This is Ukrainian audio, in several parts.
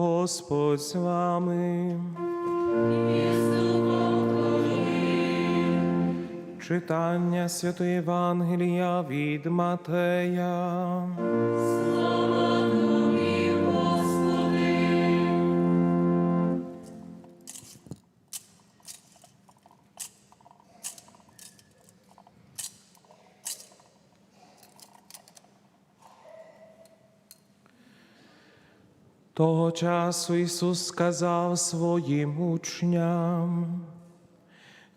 Господь з вами. Читання Святої Євангелія від Матея. Того часу Ісус сказав своїм учням,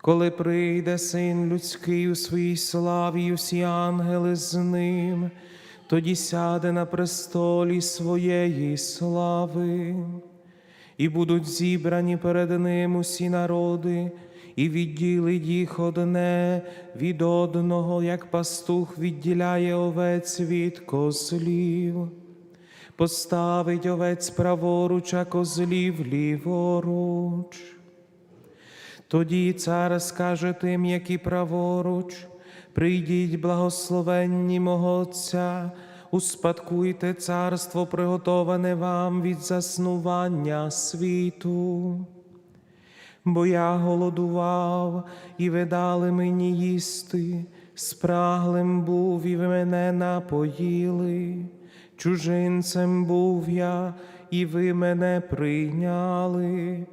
коли прийде син людський у своїй славі, усі ангели з ним, тоді сяде на престолі своєї слави, і будуть зібрані перед ним усі народи, і відділить їх одне від одного, як пастух відділяє овець від козлів поставить овець праворуч, а козлів ліворуч. Тоді цар скаже тим, які праворуч, прийдіть благословенні мого Отця, успадкуйте царство, приготоване вам від заснування світу. Бо я голодував, і ви дали мені їсти, спраглим був, і ви мене напоїли. Чужинцем був я, і ви мене прийняли,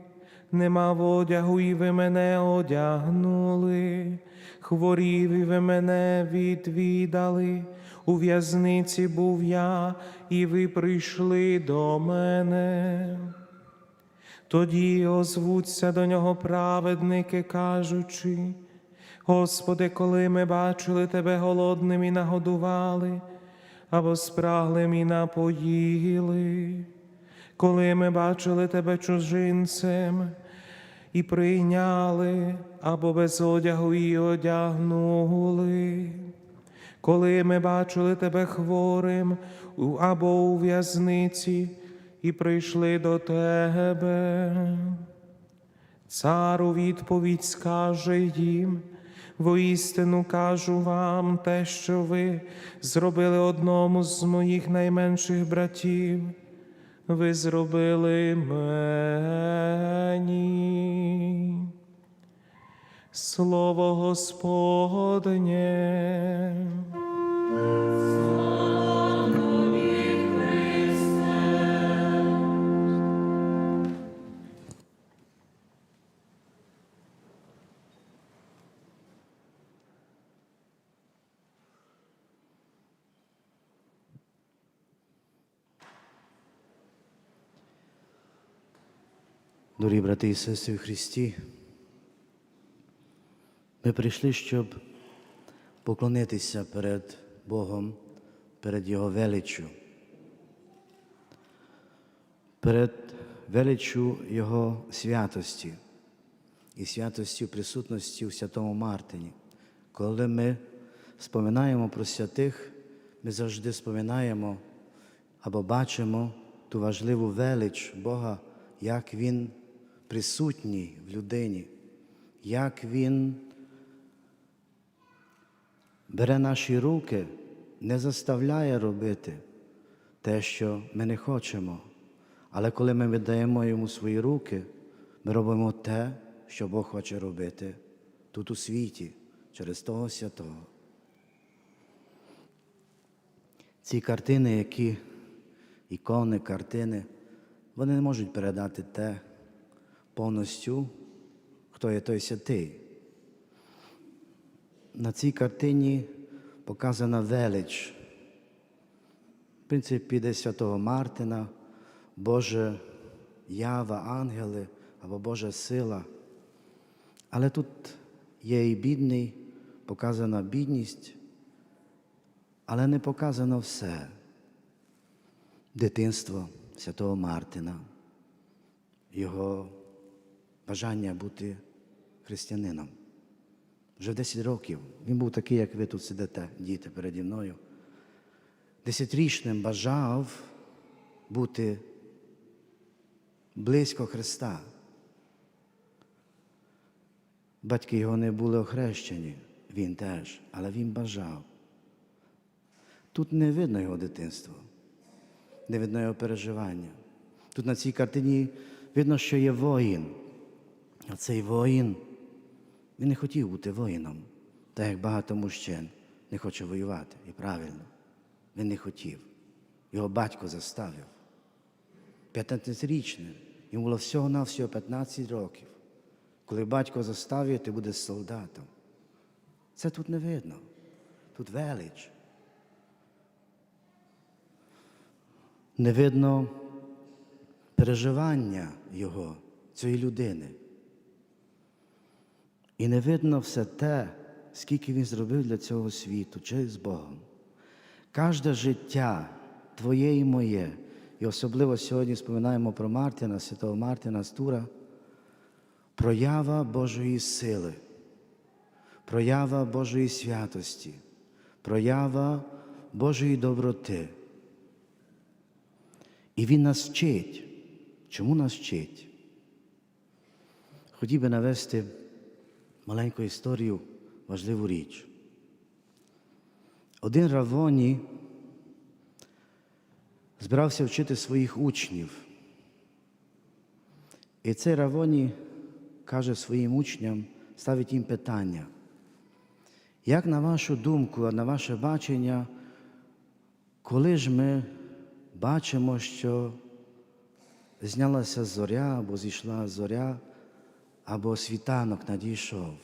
нема одягу, і ви мене одягнули, хворів, і ви мене відвідали, у в'язниці був я, і ви прийшли до мене. Тоді озвуться до нього праведники, кажучи, Господи, коли ми бачили Тебе голодним і нагодували, або спраглим і напоїли, коли ми бачили Тебе чужинцем і прийняли, або без одягу і одягнули, коли ми бачили Тебе хворим або у в'язниці і прийшли до Тебе. Цар у відповідь скаже їм, воістину кажу вам те, що ви зробили одному з моїх найменших братів, ви зробили мені. Слово Господнє. Дорогі брати і сестри в Христі, ми прийшли, щоб поклонитися перед Богом, перед Його величчю, перед величчю Його святості і святості присутності у Святому Мартині. Коли ми споминаємо про святих, ми завжди споминаємо або бачимо ту важливу велич Бога, як Він присутній в людині, як Він бере наші руки, не заставляє робити те, що ми не хочемо. Але коли ми віддаємо йому свої руки, ми робимо те, що Бог хоче робити тут у світі, через того святого. Ці картини, які ікони, картини, вони не можуть передати те повністю, хто є той святий. На цій картині показана велич, в принципі, де святого Мартина, Боже ява, ангели або Божа сила. Але тут є і бідний, показана бідність, але не показано все. Дитинство святого Мартина, його бажання бути християнином. Вже 10 років він був такий, як ви тут сидите, діти переді мною. Десятирічним бажав бути близько Христа. Батьки його не були охрещені, він теж, але він бажав. Тут не видно його дитинство, не видно його переживання. Тут на цій картині видно, що є воїн. А цей воїн, він не хотів бути воїном, так як багато мужчин не хоче воювати. І правильно, він не хотів. Його батько заставив. 15-річним, йому було всього-навсього 15 років. Коли батько заставив, ти будеш солдатом. Це тут не видно. Тут велич. Не видно переживання його, цієї людини. І не видно все те, скільки він зробив для цього світу, з Богом. Кожне життя твоє і моє, і особливо сьогодні споминаємо про Мартина, святого Мартина Стура, проява Божої сили, проява Божої святості, проява Божої доброти. І Він нас вчить. Чому нас вчить? Хотів би навести маленьку історію, важливу річ. Один Равоні збирався вчити своїх учнів. І цей Равоні каже своїм учням, ставить їм питання. Як на вашу думку, на ваше бачення, коли ж ми бачимо, що знялася зоря або зійшла зоря, або світанок надійшов?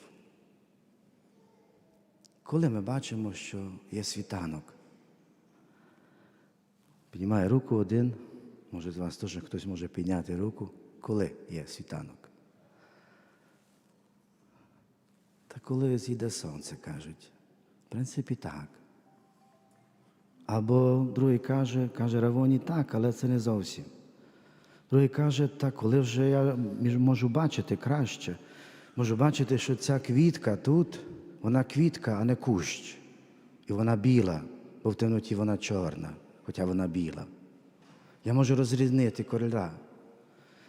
Коли ми бачимо, що є світанок? Піднімає руку один, може з вас теж хтось може підняти руку, коли є світанок. Та коли зійде сонце, кажуть. В принципі, так. Або другий каже, каже Равоні, так, але це не зовсім. Другий каже, так, коли вже я можу бачити краще, можу бачити, що ця квітка тут, вона квітка, а не кущ. І вона біла, бо в темноті вона чорна, хоча вона біла. Я можу розрізнити кольора.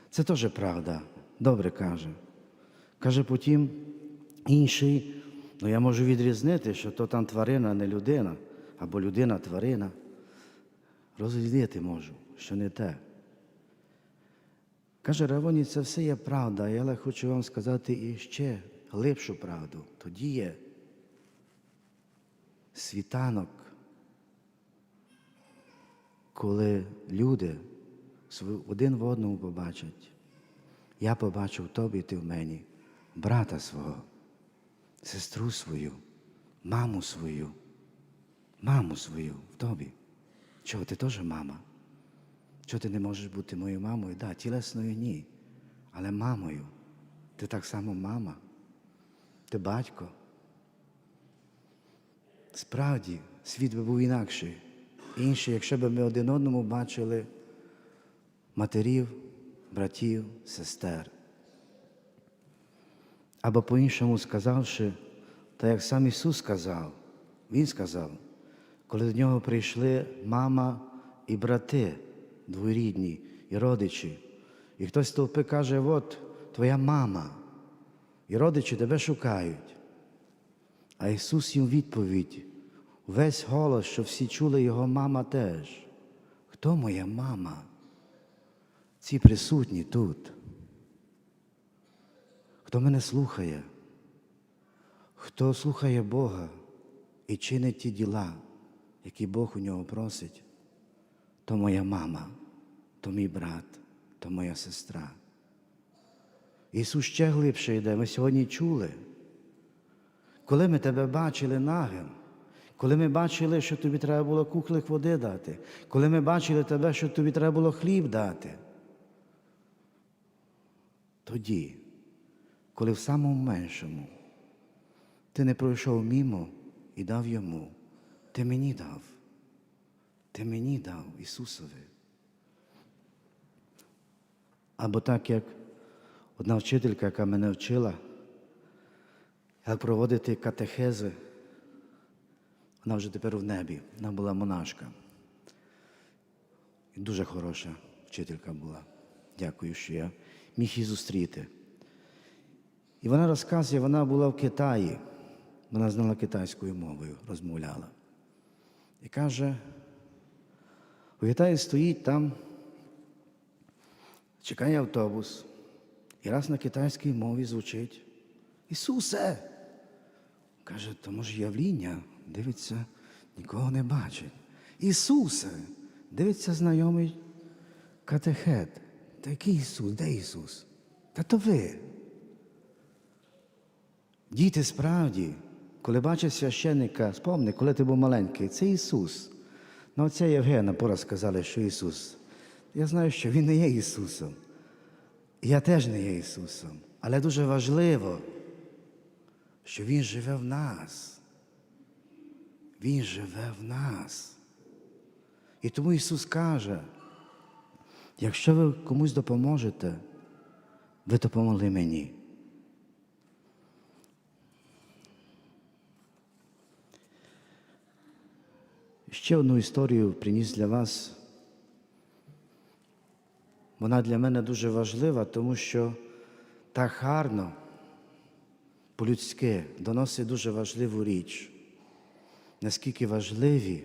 Це теж правда. Добре каже. Каже потім інший, ну я можу відрізнити, що то там тварина, не людина, або людина тварина. Розрізнити можу, що не те. Каже Равоні, це все є правда, але хочу вам сказати і ще глибшу правду. Тоді є світанок, коли люди один в одному побачать. Я побачив в тобі, ти в мені, брата свого, сестру свою, маму свою, маму свою в тобі. Чого ти теж мама? Чого ти не можеш бути моєю мамою? Да, тілесною ні. Але мамою. Ти так само мама. Ти батько. Справді, світ би був інакший. Інший, якщо б ми один одному бачили матерів, братів, сестер. Або по-іншому сказавши, так як сам Ісус сказав, Він сказав, коли до нього прийшли мама і брати двоюрідні і родичі, і хтось стовпи каже, от твоя мама, і родичі тебе шукають. А Ісус їм відповідь, весь голос, що всі чули його мама теж. Хто моя мама? Ці присутні тут. Хто мене слухає, хто слухає Бога і чинить ті діла, які Бог у нього просить, то моя мама, то мій брат, то моя сестра. Ісус ще глибше йде. Ми сьогодні чули. Коли ми тебе бачили нагим, коли ми бачили, що тобі треба було кухлик води дати, коли ми бачили тебе, що тобі треба було хліб дати. Тоді, коли в самому меншому ти не пройшов мімо і дав йому, ти мені дав. Ти мені дав Ісусові. Або так, як одна вчителька, яка мене вчила, як проводити катехези, вона вже тепер в небі, вона була монашка. І дуже хороша вчителька була. Дякую, що я міг її зустріти. І вона розказує, вона була в Китаї, вона знала китайською мовою, розмовляла. І каже, Китаї стоїть там Чекає автобус, і раз на китайській мові звучить Ісусе! Каже, то може явління, дивиться, нікого не бачить. Ісусе! Дивиться знайомий катехет. Та який Ісус? Де Ісус? Та то ви. Діти справді, коли бачать священника, спомни, коли ти був маленький, це Ісус. Ну, оця Євгена пора сказали, що Ісус. Я знаю, що Він не є Ісусом. Я теж не є Ісусом. Але дуже важливо, що Він живе в нас. Він живе в нас. І тому Ісус каже, якщо ви комусь допоможете, ви допомогли мені. Ще одну історію приніс для вас. Вона для мене дуже важлива, тому що так гарно, по-людськи доносить дуже важливу річ. Наскільки важливі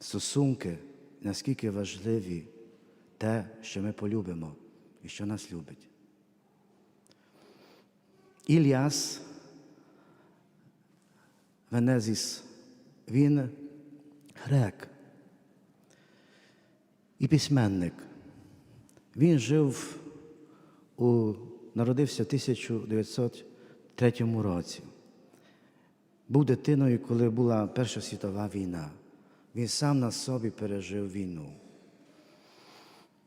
стосунки, наскільки важливі те, що ми полюбимо і що нас любить. Ільяс Венезіс, він грек і письменник. Він жив у, народився в 1903 році. Був дитиною, коли була Перша світова війна. Він сам на собі пережив війну.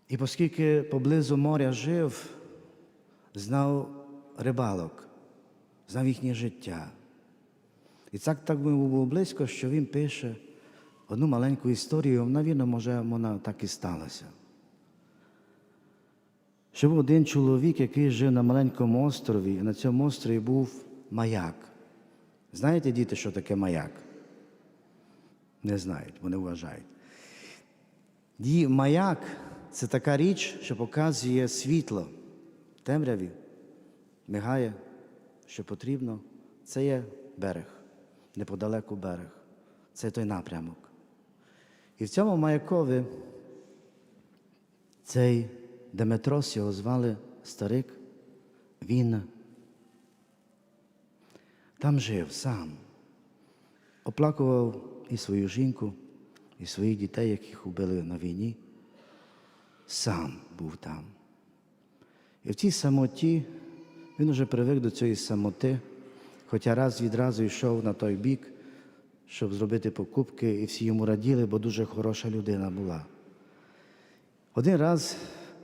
І оскільки поблизу моря жив, знав рибалок, знав їхнє життя. І так так було близько, що він пише одну маленьку історію, навірно, може, вона так і сталася. Що був один чоловік, який жив на маленькому острові, і на цьому острові був маяк. Знаєте, діти, що таке маяк? Не знають, бо не вважають. Ді- Маяк це така річ, що показує світло темряві, мигає, що потрібно. Це є берег, неподалеку берег. Це той напрямок. І в цьому маякові цей Деметрос його звали старик, він там жив сам, оплакував і свою жінку, і своїх дітей, яких убили на війні. Сам був там. І в цій самоті він уже привик до цієї самоти, хоча раз відразу йшов на той бік, щоб зробити покупки, і всі йому раділи, бо дуже хороша людина була. Один раз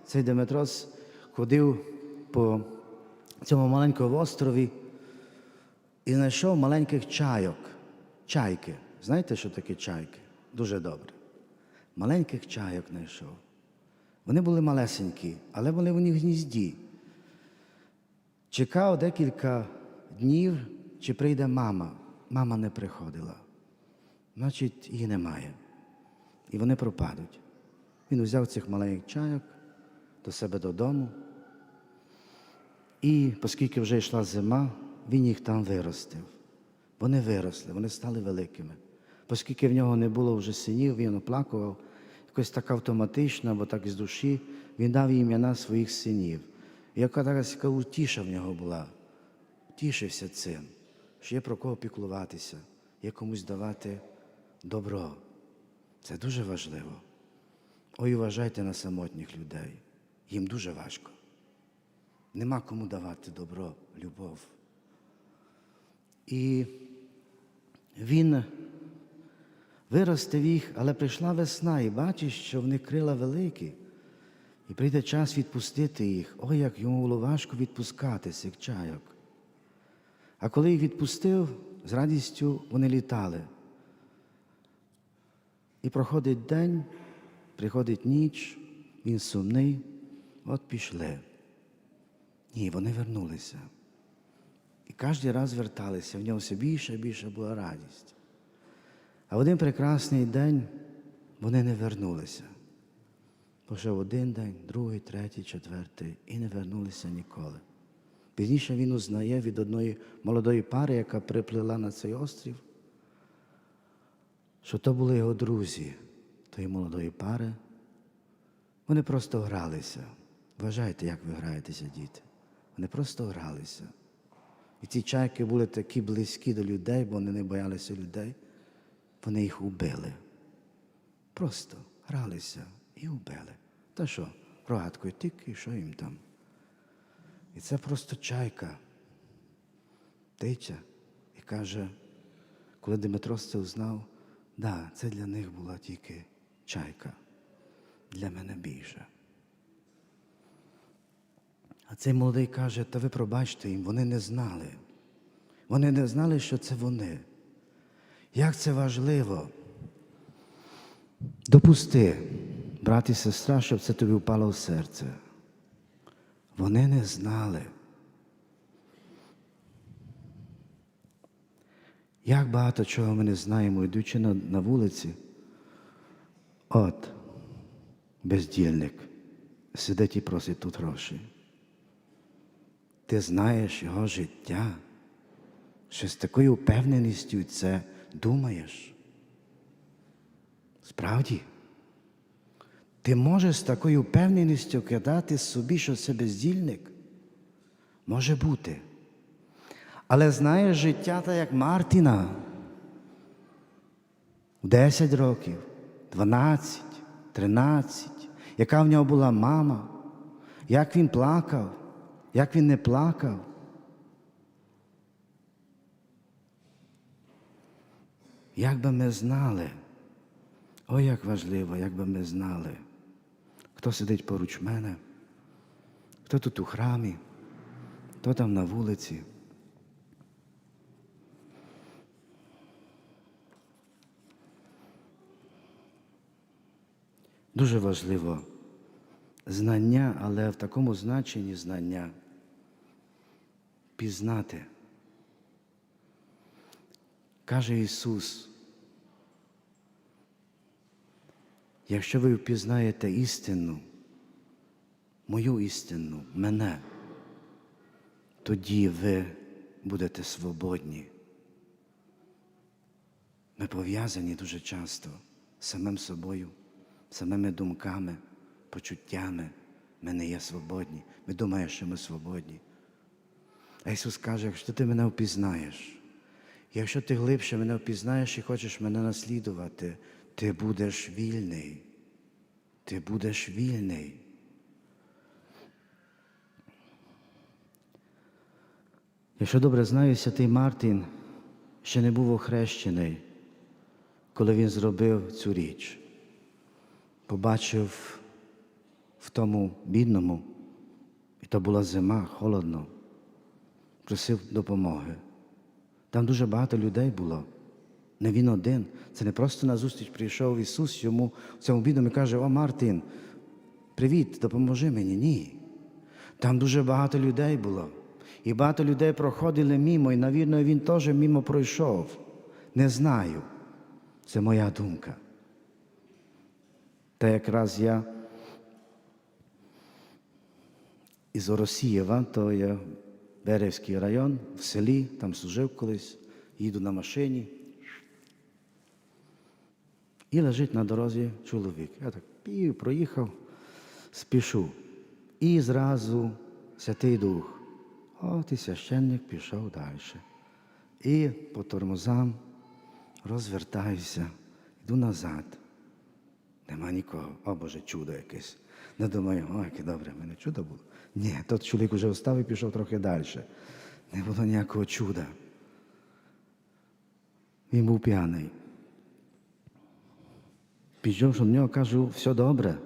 цей Деметрос ходив по цьому маленькому острові і знайшов маленьких чайок, чайки. Знаєте, що таке чайки? Дуже добре. Маленьких чайок знайшов. Вони були малесенькі, але вони в них гнізді. Чекав декілька днів, чи прийде мама. Мама не приходила. Значить, її немає. І вони пропадуть. Він взяв цих маленьких чайок до себе додому. І оскільки вже йшла зима, він їх там виростив. Вони виросли, вони стали великими. Оскільки в нього не було вже синів, він оплакував, якось так автоматично, або так з душі, він дав імена своїх синів. І яка така утіша в нього була, тішився цим, що є про кого піклуватися, є комусь давати добро. Це дуже важливо. Ой, вважайте на самотніх людей. Їм дуже важко. Нема кому давати добро, любов. І він виростив їх, але прийшла весна і бачить, що в них крила великі. І прийде час відпустити їх. Ой, як йому було важко відпускати цих чайок. А коли їх відпустив, з радістю вони літали. І проходить день, приходить ніч, він сумний, от пішли. Ні, вони вернулися. І кожен раз верталися, в нього все більше і більше була радість. А в один прекрасний день вони не вернулися. Пішов один день, другий, третій, четвертий, і не вернулися ніколи. Пізніше він узнає від одної молодої пари, яка приплила на цей острів, що то були його друзі тої молодої пари. Вони просто гралися. Вважайте, як ви граєтеся, діти. Вони просто гралися. І ці чайки були такі близькі до людей, бо вони не боялися людей. Вони їх убили. Просто гралися і убили. Та що, рогаткою тільки, що їм там? І це просто чайка. Тича і каже, коли Дмитрос це узнав, да, це для них була тільки чайка, для мене більше. А цей молодий каже, та ви пробачте їм, вони не знали. Вони не знали, що це вони. Як це важливо. Допусти, брат і сестра, щоб це тобі впало в серце. Вони не знали. Як багато чого ми не знаємо, йдучи на, на вулиці, от бездільник сидить і просить тут гроші. Ти знаєш його життя, що з такою впевненістю це думаєш. Справді, ти можеш з такою впевненістю кидати собі, що це бездільник? Може бути. Але знаєш життя так як Мартіна. В 10 років, 12, 13, яка в нього була мама, як він плакав, як він не плакав. Як би ми знали, ой, як важливо, як би ми знали, хто сидить поруч мене, хто тут у храмі, хто там на вулиці. Дуже важливо знання, але в такому значенні знання пізнати. Каже Ісус, якщо ви впізнаєте істину, мою істину, мене, тоді ви будете свободні. Ми пов'язані дуже часто з самим собою, самими думками, почуттями. Ми не є свободні. Ми думаємо, що ми свободні. А Ісус каже, якщо ти мене впізнаєш, якщо ти глибше мене впізнаєш і хочеш мене наслідувати, ти будеш вільний. Ти будеш вільний. Якщо добре знаю, святий Мартин ще не був охрещений, коли він зробив цю річ. Побачив в тому бідному, і то була зима, холодно, просив допомоги. Там дуже багато людей було. Не він один. Це не просто на зустріч прийшов Ісус йому в цьому бідному і каже: О, Мартин, привіт, допоможи мені. Ні. Там дуже багато людей було. І багато людей проходили мімо, і, навірно, він теж мімо пройшов. Не знаю. Це моя думка. Та якраз я із Оросієва, то є Беревський район, в селі, там служив колись, їду на машині. І лежить на дорозі чоловік. Я так пів, проїхав, спішу. І зразу Святий Дух. От і священник пішов далі. І по тормозам розвертаюся, йду назад. Нема нікого. О Боже, чудо якесь. Не думаю, о, яке добре, в мене чудо було. Ні, тот чоловік вже встав і пішов трохи далі. Не було ніякого чуда. Він був п'яний. Підійшов до нього, кажу, все добре.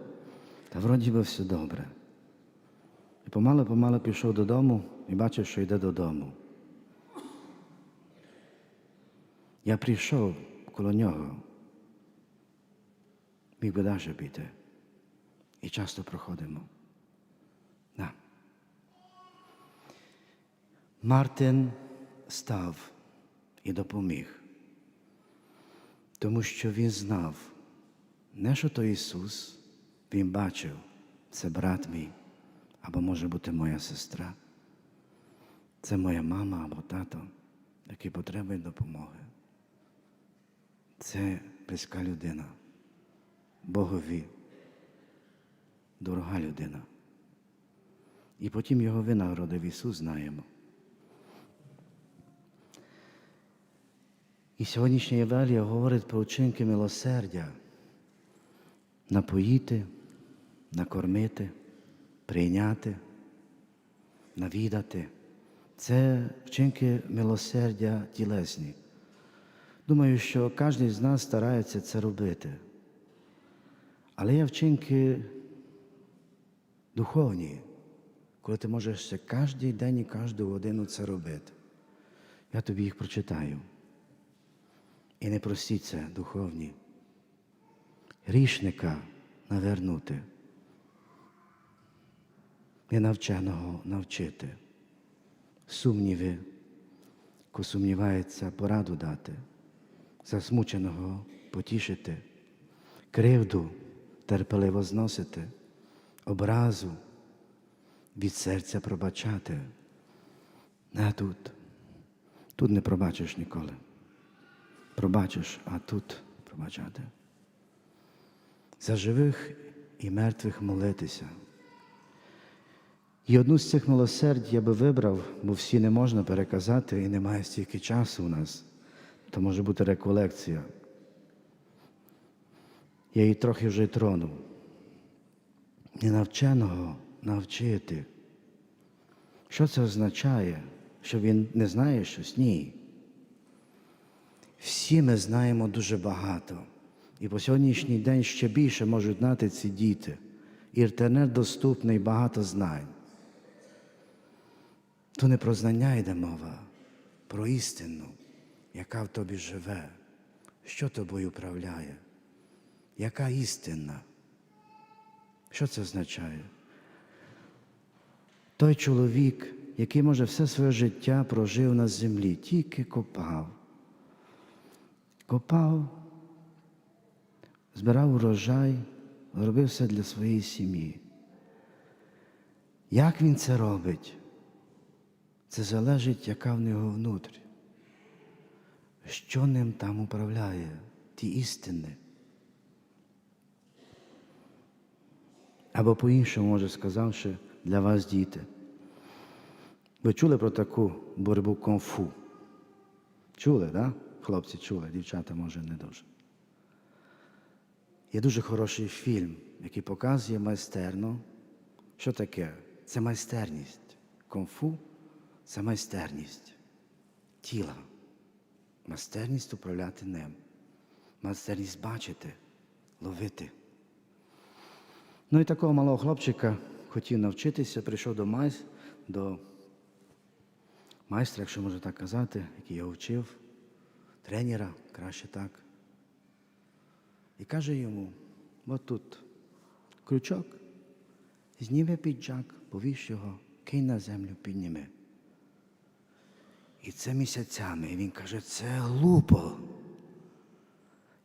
Та вроді би все добре. І помало-помало пішов додому і бачив, що йде додому. Я прийшов коло нього. Міг би далі піти. І часто проходимо. Да. Мартин став і допоміг, тому що він знав, не що то Ісус, Він бачив, це брат мій, або може бути моя сестра, це моя мама або тато, які потребують допомоги. Це близька людина, Богові. дорога людина. І потім його винагородив Ісус знаємо. І сьогоднішня Євангелія говорить про вчинки милосердя напоїти, накормити, прийняти, навідати. Це вчинки милосердя тілесні. Думаю, що кожен з нас старається це робити. Але є вчинки духовні, коли ти можеш ще кожен день і кожну годину це робити. Я тобі їх прочитаю. І не прості це духовні. Грішника навернути, ненавченого навчити, сумніви, ко сумнівається, пораду дати, засмученого потішити, кривду терпеливо зносити, образу від серця пробачати. Не тут. Тут не пробачиш ніколи. Пробачиш, а тут пробачати. За живих і мертвих молитися. І одну з цих милосердь я би вибрав, бо всі не можна переказати і немає стільки часу у нас. То може бути реколекція. Я її трохи вже тронув. Ненавченого навчити. Що це означає? Що він не знає щось? Ні. Всі ми знаємо дуже багато. І по сьогоднішній день ще більше можуть знати ці діти. Інтернет доступний, багато знань. То не про знання йде мова, про істину, яка в тобі живе, що тобою управляє, яка істина. Що це означає? Той чоловік, який, може, все своє життя прожив на землі, тільки копав. Копав, збирав урожай, робив все для своєї сім'ї. Як він це робить? Це залежить, яка в нього внутрі. Що ним там управляє, ті істини. Або по-іншому, може сказавши, для вас діти. Ви чули про таку боротьбу конфу? Чули? Да? Хлопці чули, дівчата, може, не дуже. Є дуже хороший фільм, який показує майстерно. Що таке? Це майстерність. Конфу це майстерність тіла, майстерність управляти ним, майстерність бачити, ловити. Ну і такого малого хлопчика хотів навчитися, прийшов до майс, до майстра, якщо можна так казати, який його вчив, тренера, краще так. І каже йому: от тут крючок, зніми піджак, повіш його, кинь на землю, підніми. І це місяцями. І він каже, це глупо.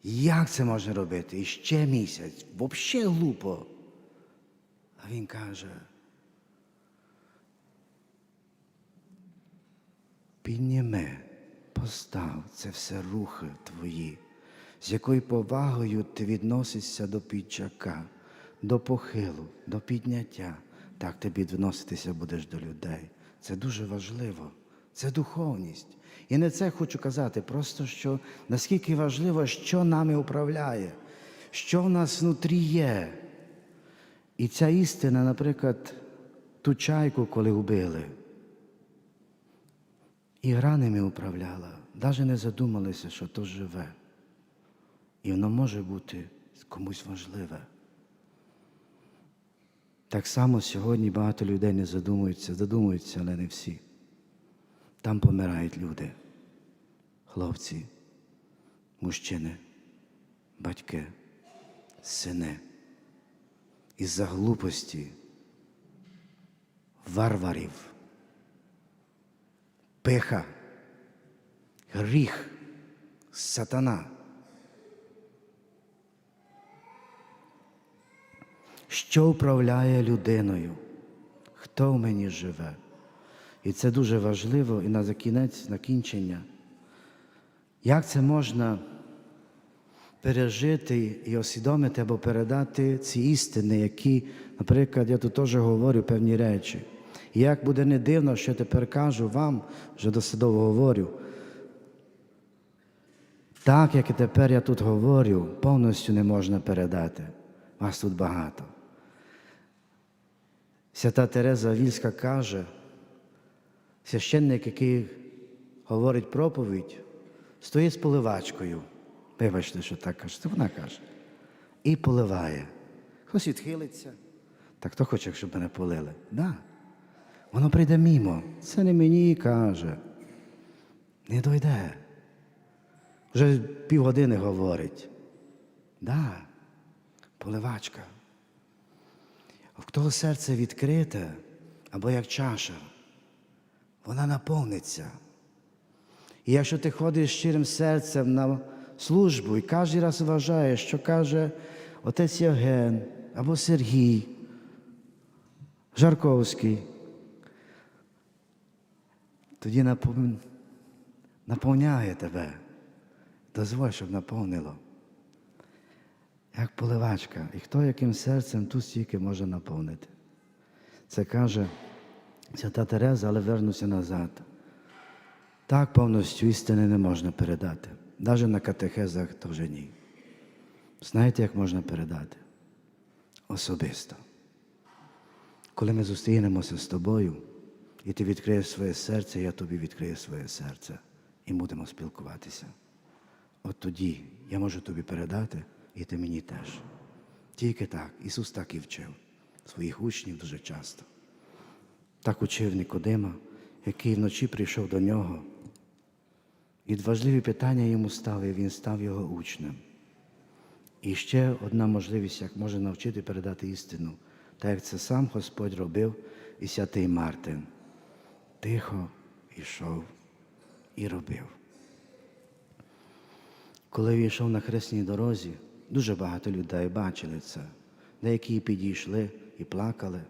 Як це можна робити? І ще місяць. Взагалі глупо. Він каже, підніми, постав це все рухи твої, з якою повагою ти відносишся до піджака, до похилу, до підняття. Так ти відноситися будеш до людей. Це дуже важливо. Це духовність. І не це хочу казати, просто що наскільки важливо, що нами управляє, що в нас внутрі є. І ця істина, наприклад, ту чайку, коли вбили, і гранами управляла, навіть не задумалися, що то живе. І воно може бути комусь важливе. Так само сьогодні багато людей не задумуються, задумуються, але не всі. Там помирають люди, хлопці, мужчини, батьки, сини. Із-за глупості, варварів, пиха, гріх, сатана. Що управляє людиною? Хто в мені живе? І це дуже важливо і на кінець, на кінчення. Як це можна пережити і освідомити або передати ці істини, які, наприклад, я тут теж говорю певні речі. І як буде не дивно, що я тепер кажу вам, вже досадово говорю, так, як і тепер я тут говорю, повністю не можна передати. Вас тут багато. Свята Тереза Вільська каже, священник, який говорить проповідь, стоїть з поливачкою. Вибачте, що так каже, це вона каже. І поливає. Хтось відхилиться. Так хто хоче, щоб мене полили? Да. Воно прийде мімо. Це не мені каже. Не дойде. Вже півгодини говорить. Да, поливачка. В того серце відкрите, або як чаша, вона наповниться. І якщо ти ходиш щирим серцем на службу і кожен раз вважаєш, що каже отець Євген або Сергій, Жарковський, тоді наповняє тебе. Дозволь, щоб наповнило. Як поливачка. І хто яким серцем ту стільки може наповнити? Це каже свята Тереза, але вернуся назад. Так повністю істини не можна передати. Навіть на катехезах теж ні. Знаєте, як можна передати? Особисто. Коли ми зустрінемося з тобою, і ти відкриєш своє серце, я тобі відкрию своє серце, і будемо спілкуватися. От тоді я можу тобі передати, і ти мені теж. Тільки так. Ісус так і вчив своїх учнів дуже часто. Так учив Нікодима, який вночі прийшов до нього. І важливі питання йому ставив, він став його учнем. І ще одна можливість, як може навчити передати істину, так як це сам Господь робив і святий Мартин. Тихо йшов і робив. Коли він йшов на хресній дорозі, дуже багато людей бачили це. Деякі підійшли і плакали,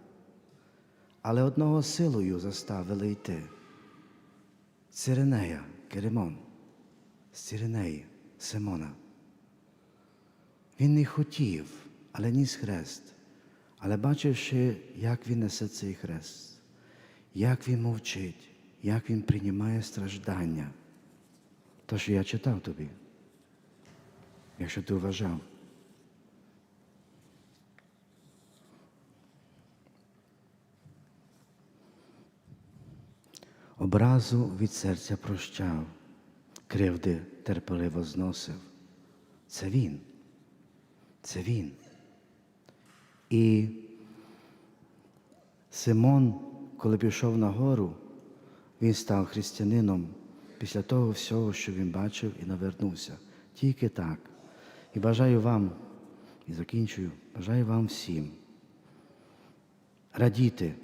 але одного силою заставили йти. Циринея, Керемон, з Симона. Він не хотів, але ніс хрест. Але бачивши, як він несе цей хрест, як він мовчить, як він приймає страждання. То, що я читав тобі, якщо ти вважав. Образу від серця прощав, кривди терпеливо зносив. Це він. Це він. І Симон, коли пішов на гору, він став християнином після того всього, що він бачив і навернувся. Тільки так. І бажаю вам, і закінчую, бажаю вам всім радіти,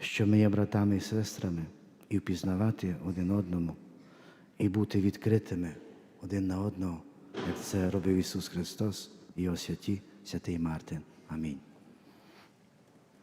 що ми є братами і сестрами, і впізнавати один одному, і бути відкритими один на одного, як це робив Ісус Христос і його святі, святий Мартин. Амінь.